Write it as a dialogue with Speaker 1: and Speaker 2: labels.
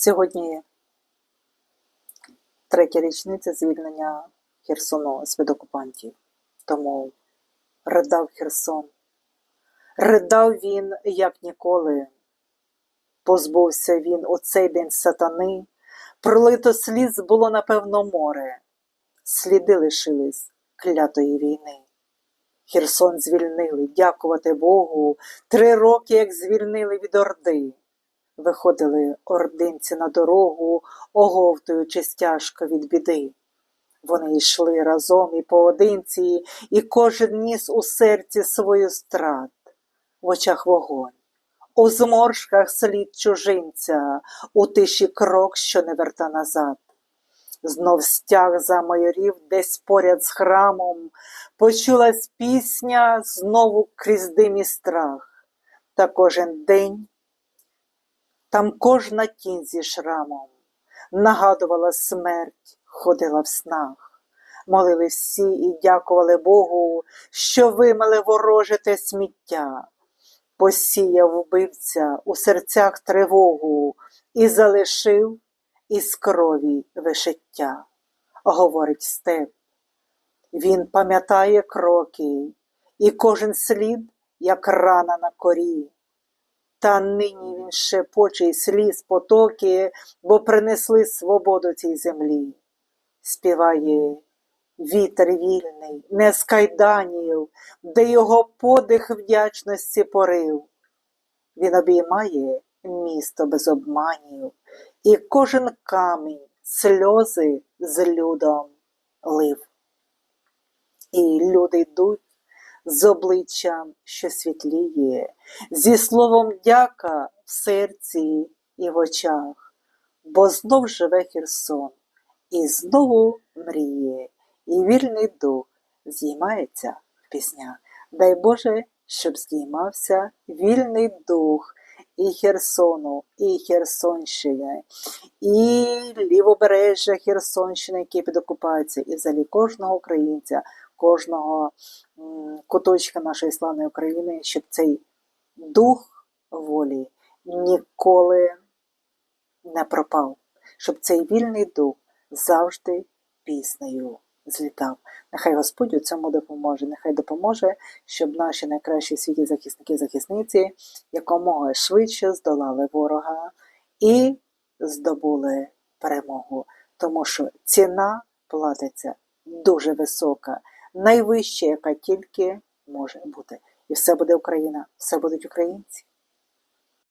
Speaker 1: Сьогодні третя річниця звільнення Херсону з-під окупантів. Тому ридав Херсон. Ридав він, як ніколи. Позбувся він у цей день сатани. Пролито сліз було, напевно, море. Сліди лишились клятої війни. Херсон звільнили, дякувати Богу. Три роки, як звільнили від Орди. Виходили ординці на дорогу, оговтуючись тяжко від біди. Вони йшли разом і поодинці, і кожен ніс у серці свою страт, в очах вогонь, у зморшках слід чужинця, у тиші крок, що не верта назад. Знов стяг замайорів десь поряд з храмом, почулась пісня знову крізь дим і страх. Та кожен день там кожна тінь зі шрамом нагадувала смерть, ходила в снах. Молили всі і дякували Богу, що вимили вороже те сміття. Посіяв вбивця у серцях тривогу і залишив із крові вишиття. Говорить степ. Він пам'ятає кроки, і кожен слід, як рана на корі. Та нині він шепоче й сліз потоки, бо принесли свободу цій землі. Співає вітер вільний, не з кайданів, де його подих вдячності порив. Він обіймає місто без обманів, і кожен камінь сльози з людом лив. І люди йдуть з обличчям, що світліє, зі словом дяка в серці і в очах, бо знов живе Херсон, і знову мріє, і вільний дух здіймається в піснях. Дай Боже, щоб здіймався вільний дух і Херсону, і Херсонщини, і лівобережжя Херсонщини, які під окупацією, і взагалі кожного українця, кожного куточка нашої славної України, щоб цей дух волі ніколи не пропав, щоб цей вільний дух завжди піснею злітав. Нехай Господь у цьому допоможе. Нехай допоможе, щоб наші найкращі світі захисники захисниці якомога швидше здолали ворога і здобули перемогу. Тому що ціна платиться дуже висока, найвища, яка тільки може бути. І все буде Україна, все будуть українці.